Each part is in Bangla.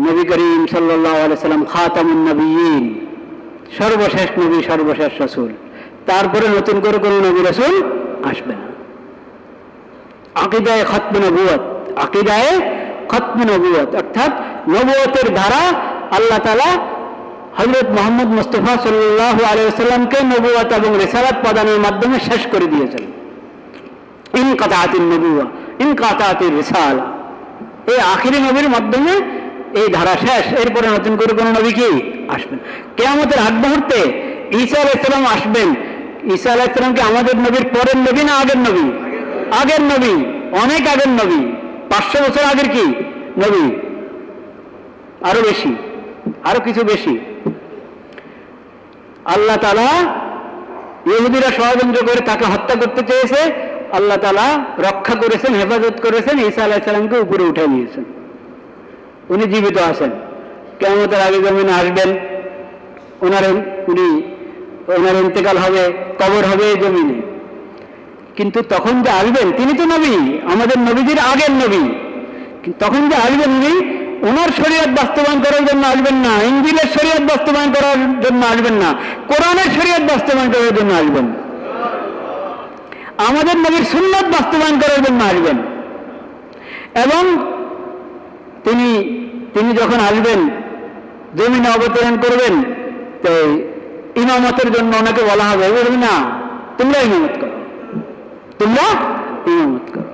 নবী করিম সাল্লাম খাতামুন নবীন সর্বশেষ নবী, সর্বশেষ রসুল। তারপরে নতুন করে কোনো নবী, রসুল আসবে না। আকিদায় খতম নবুয়ত আকিদায় খতম নবুয়ত অর্থাৎ নবুয়তের দ্বারা আল্লাহ তালা হজরত মোহাম্মদ মুস্তফা সাল্লাহ আলাইসাল্লামকে নবুয়ত এবং রেসালাত প্রদানের মাধ্যমে শেষ করে দিয়েছেন। ইন কাতাতির নবুয়া ইন কাতাতির রেসালা। এই আখিরি নবীর মাধ্যমে এই ধারা শেষ, এরপরে নতুন করে কোনো নবী কি? আসবেন। কেয়ামতের আগ মুহূর্তে ঈসা আলাইসালাম আসবেন। ঈসা কি আমাদের নবীর পরের নবী না আগের নবী? আগের নবী, অনেক আগের নবী। পাঁচশো বছর আগের কি নবী? আরও বেশি, আরও কিছু বেশি। আল্লাহ তালা ইহুদিরা ষড়যন্ত্র করে তাকে হত্যা করতে চেয়েছে। আল্লাহ তালা রক্ষা করেছেন, হেফাজত করেছেন, ঈসা আলাহিসাল্লামকে উপরে উঠে নিয়েছেন উনি জীবিত আছেন। কেমতের আগে জমিনে আসবেন ওনার উনি, ওনার ইন্তেকাল হবে, কবর হবে জমিনে। কিন্তু তখন যে আসবেন, তিনি তো নবী, আমাদের নবীদের আগের নবী। তখন যে আসবেন উনি, ওনার শরীয়ত বাস্তবায়ন করার জন্য আসবেন না, ইঞ্জিলের শরীয়ত বাস্তবায়ন করার জন্য আসবেন না, কোরআনের শরীয়ত বাস্তবায়ন করার জন্য আসবেন। আমাদের নবীর সুন্নত বাস্তবায়ন করার জন্য আসবেন। এবং তিনি তিনি যখন আসবেন, জমিনে অবতরণ করবেন, তো ইমামতের জন্য ওনাকে বলা হবে বলবি না তোমরা ইমামত করো। তোমরা ইমামত করো।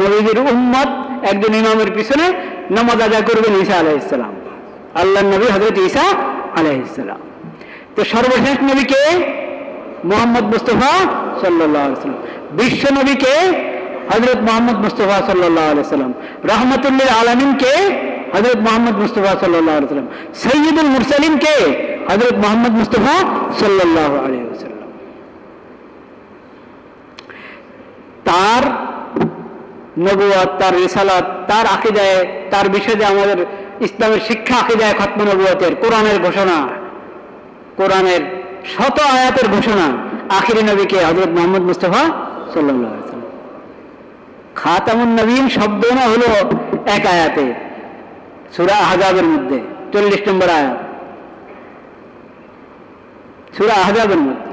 নবীদের উম্মত একজন ইমামের পিছনে নামাজ আদায় করবেন ঈসা আলাইসালাম আল্লাহ নবী হজরত ঈসা আলাইসালাম তো সর্বশেষ নবীকে মোহাম্মদ মুস্তফা সাল্লাহ বিশ্ব নবীকে হজরত মোহাম্মদ মুস্তফা সাল্লাহ সাল্লাম। রহমতুল্লিল আলমিনকে হজরত মোহাম্মদ মুস্তফা সাল্লাহ সাল্লাম। সৈয়দুল মুরসালিমকে হজরত মোহাম্মদ মুস্তফা সাল্লাহ আলহিহাল্লাম তার নবুয়াত তার রিসালাত, তার আকিদায়, তার বিষয়ে আমাদের ইসলামের শিক্ষা আকিদায় খতম নবুয়াতের কোরআনের ঘোষণা। কোরআনের শত আয়াতের ঘোষণা। আখিরি নবীকে হজরত মোহাম্মদ মুস্তফা সাল্লাহ খাতামুন নবীন শব্দ না হলো এক আয়াতে। সুরা আহজাবের মধ্যে, চল্লিশ নম্বর আয়াত। সুরা আহজাবের মধ্যে।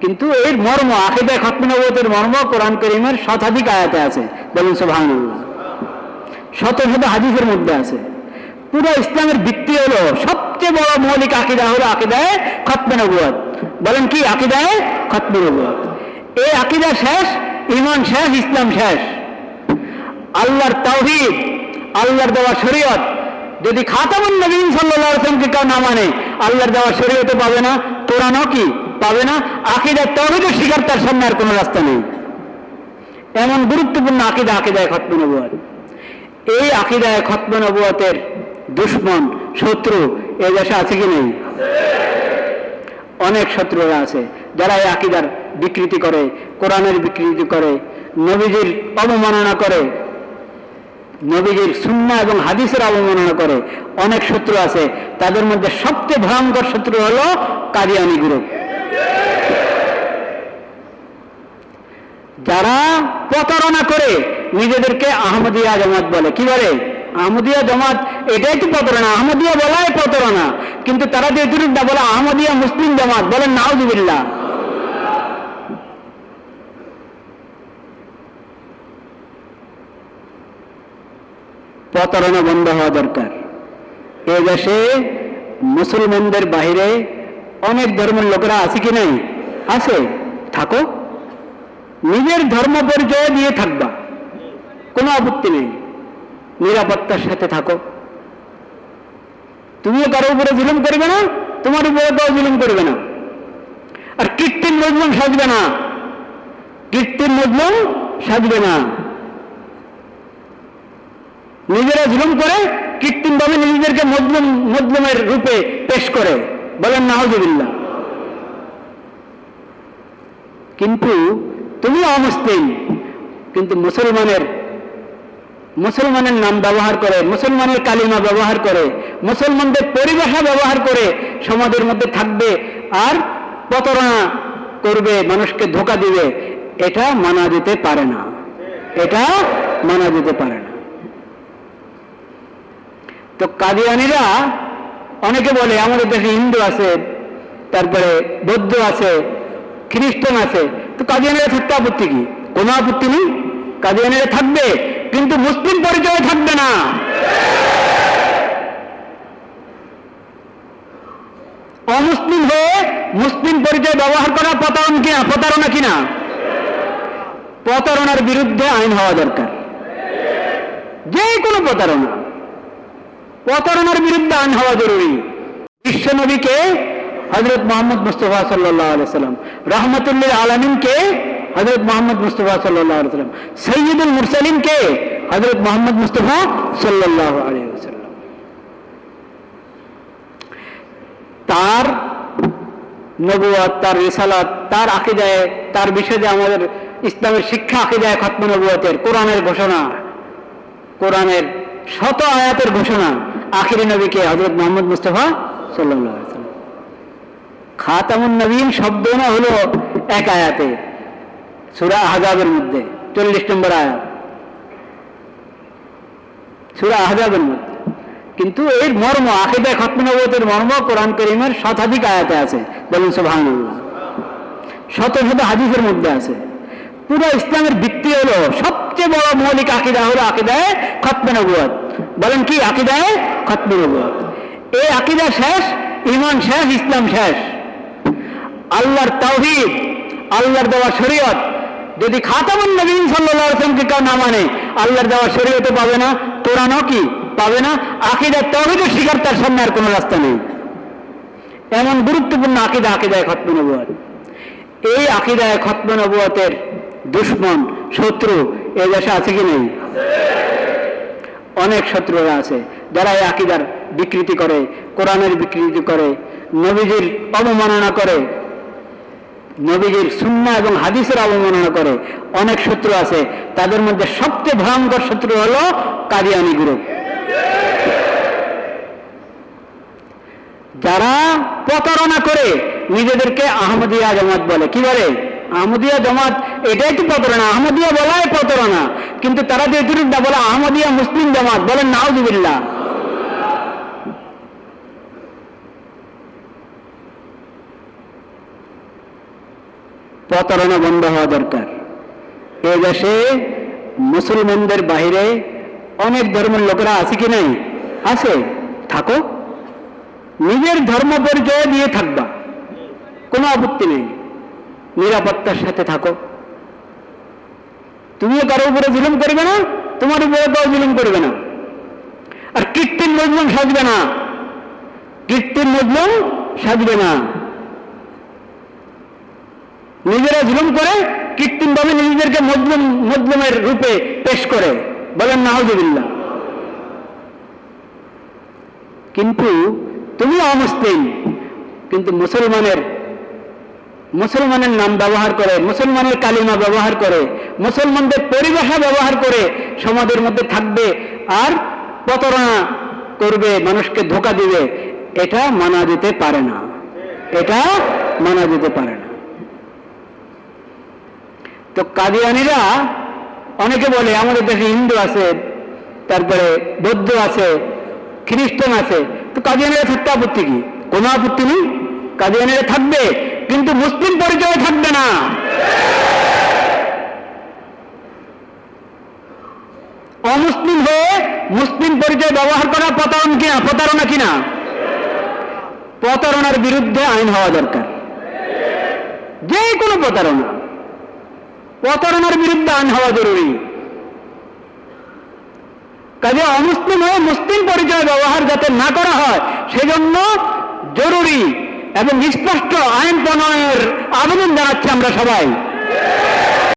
কিন্তু এর মর্ম আকিদায় খতম নবতের মর্ম কোরআন করিমের শতাধিক আয়াতে আছে। বলুন সুবহান শত শত হাদিসের মধ্যে আছে। পুরো ইসলামের ভিত্তি হলো, সবচেয়ে বড় মৌলিক আকিদা হলো আকিদায় খতম নবুয়াত। বলেন কি? আকিদায় খতম এই আকিদা শেষ ইমান শেষ, ইসলাম শেষ। আল্লাহর তাওহীদ, আল্লাহর দেওয়া শরীয়ত। যদি খাতামুন নবীন ওয়াসাল্লামকে কেউ না মানে আল্লাহর দেওয়া শরীয়তে পাবে না, কোরআনও কি পাবে না, আকিদার তাওহীদের শিকার তার সামনে আর কোনো রাস্তা নেই। এমন গুরুত্বপূর্ণ আকিদা আকিদায় খতম নবুয়াত। এই আকিদায় খতম নবুয়াতের দুশ্মন, শত্রু এ দেশে আছে কি নেই? অনেক শত্রুরা আছে, যারা এই আকিদার বিকৃতি করে, কোরআনের বিকৃতি করে, নবীজির অবমাননা করে নবীজির সুন্না এবং হাদিসের অবমাননা করে অনেক শত্রু আছে। তাদের মধ্যে সবচেয়ে ভয়ঙ্কর শত্রু হলো কাদিয়ানি গ্রুপ যারা প্রতারণা করে নিজেদেরকে আহমদিয়া জামাত বলে। কি বলে? আহমদিয়া জামাত, এটাই তো প্রতারণা। আহমদিয়া বলাই প্রতারণা। কিন্তু তারা যে এতুরুকটা বলে আহমদিয়া মুসলিম জামাত। বলেন নাউজুবিল্লাহ। প্রতারণা বন্ধ হওয়া দরকার। এ দেশে মুসলমানদের বাহিরে অনেক ধর্মের লোকেরা আছে কি নাই? আছে। থাকো। নিজের ধর্ম পরিচয় দিয়ে থাকবা। কোনো আপত্তি নেই। নিরাপত্তার সাথে থাকো। তুমিও কারও উপরে জুলুম করবে না, তোমার উপরে কেউ জুলুম করবে না। আর কৃত্রিম মজলুম সাজবে না। কৃত্রিম মজলুম সাজবে না। নিজেরা জুলুম করে কৃত্রিম ভাবে নিজেদেরকে মজলুম, মজলুমের রূপে পেশ করে। বলেন নাহজুবিল্লাহ কিন্তু তুমি অমুসলিম, কিন্তু মুসলমানের মুসলমানের নাম ব্যবহার করে, মুসলমানের কালিমা ব্যবহার করে, মুসলমানদের পরিভাষা ব্যবহার করে সমাজের মধ্যে থাকবে আর প্রতারণা করবে, মানুষকে ধোকা দিবে, এটা মানা যেতে পারে না। এটা মানা যেতে পারে না। তো কাদিয়ানিরা অনেকে বলে, আমাদের দেশে হিন্দু আছে, তারপরে বৌদ্ধ আছে, খ্রিস্টান আছে। তো কাদিয়ানিরা থাকতে আপত্তি কি? কোনো আপত্তি নেই? কাদিয়ানিরা থাকবে, কিন্তু মুসলিম পরিচয় থাকবে না। অমুসলিম হয়ে মুসলিম পরিচয় ব্যবহার করা প্রতারণ কিনা প্রতারণা কিনা প্রতারণার বিরুদ্ধে আইন হওয়া দরকার। যে কোনো প্রতারণা। প্রতারণার বিরুদ্ধে আইন হওয়া জরুরি। বিশ্ব নবীকে হজরত মোহাম্মদ মুস্তফা সাল্লাহ সাল্লাম রহমতুল্লাহ আলমিনকে হজরত মোহাম্মদ মুস্তফা সাল্লাহ সাল্লাম সৈয়দুল মুরসালিমকে হজরত মোহাম্মদ মুস্তফা সাল্লাহ আলিয়াল্লাম তার নবুয়াত তার রিসালাত, তার আকিদায়, তার বিষয়ে আমাদের ইসলামের শিক্ষা আকিদায় খতম নবুয়াতের কোরআনের ঘোষণা, কোরআনের শত আয়াতের ঘোষণা আখিরি নবীকে হজরত মোহাম্মদ মুস্তফা সাল্লাম খাতামুন নবীন শব্দ না হলো এক আয়াতে, সুরা আহজাবের মধ্যে, চল্লিশ নম্বর আয়াত। সুরা আহজাবের মধ্যে। কিন্তু এর মর্ম আকিদায় খতম নবুয়াতের মর্ম কোরআন করিমের শতাধিক আয়াতে আছে। বলুন সুবহানাল্লাহ। শত শত হাদিসের মধ্যে আছে। পুরো ইসলামের ভিত্তি হলো সবচেয়ে বড় মৌলিক আকিদা হলো আকিদায় খতমে নবুয়াত। বলেন কি আকিদায় খতমে এই আকিদা শেষ ইমান শেষ ইসলাম শেষ আল্লাহর তাওহীদ আল্লাহর দেওয়া শরীয়ত যদি খাতামুন নবীন আলাইহি কেউ না মানে আল্লাহর দেওয়া শরীয়তে পাবে না কোরআনও কি পাবে না আকিদার তাওহীদের শিকার তার সামনে আর কোনো রাস্তা নেই এমন গুরুত্বপূর্ণ আকিদা আকিদায় খতম নবুয়াত এই আকিদায় খতম নবুয়াতের দুশ্মন শত্রু এ দেশে আছে কি নেই অনেক শত্রুরা আছে যারা এই আকিদার বিকৃতি করে, কোরআনের বিকৃতি করে, নবীজির অবমাননা করে, নবীজির সুন্না এবং হাদিসের অবমাননা করে। অনেক শত্রু আছে, তাদের মধ্যে সবচেয়ে ভয়ঙ্কর শত্রু হলো কাদিয়ানি গ্রুপ। যারা প্রতারণা করে নিজেদেরকে আহমদিয়া জামাত বলে, কি বলে? আহমদিয়া জামাত, এটাই তো প্রতারণা। আহমদিয়া বলাই প্রতারণা। কিন্তু তারা যে এটুকুটা বলে আহমদিয়া মুসলিম জামাত বলেন নাউজুবিল্লাহ। প্রতারণা বন্ধ হওয়া দরকার। এ দেশে মুসলমানদের বাইরে অনেক ধর্মের লোকেরা আছে কি নাই? আছে। থাকো। নিজের ধর্ম পরিচয় দিয়ে থাকবা। কোনো আপত্তি নেই। নিরাপত্তার সাথে থাকো। তুমিও কারও উপরে জুলুম করবে না, তোমার উপরে কেউ জুলুম করবে না। আর কৃত্রিম মজলুম সাজবে না। কৃত্রিম মজলুম সাজবে না। নিজেরা জুলুম করে কৃত্রিম ভাবে নিজেদেরকে মজলুম, মজলুমের রূপে পেশ করে। বলেন নাহজুবিল্লাহ কিন্তু তুমি অমুসলিম, কিন্তু মুসলমানের মুসলমানের নাম ব্যবহার করে, মুসলমানের কালিমা ব্যবহার করে, মুসলমানদের পরিভাষা ব্যবহার করে সমাজের মধ্যে থাকবে আর প্রতারণা করবে, মানুষকে ধোকা দিবে। এটা মানা যেতে পারে না। এটা মানা যেতে পারে না। তো কাদিয়ানিরা অনেকে বলে, আমাদের দেশে হিন্দু আছে, তারপরে বৌদ্ধ আছে, খ্রিস্টান আছে। তো কাদিয়ানিরা থাকতে আপত্তি কি? কোনো আপত্তি নেই? কাদিয়ানিরা থাকবে? কিন্তু মুসলিম পরিচয় থাকবে না। অমুসলিম হয়ে মুসলিম পরিচয় ব্যবহার করা প্রতারণ কিনা প্রতারণা কিনা প্রতারণার বিরুদ্ধে আইন হওয়া দরকার। যে কোনো প্রতারণা। প্রতারণার বিরুদ্ধে আইন হওয়া জরুরি। কাজে অমুসলিম হয়ে মুসলিম পরিচয় ব্যবহার যাতে না করা হয়, সেজন্য জরুরি এবং স্পষ্ট আইন প্রণয়নের আবেদন জানাচ্ছি আমরা সবাই।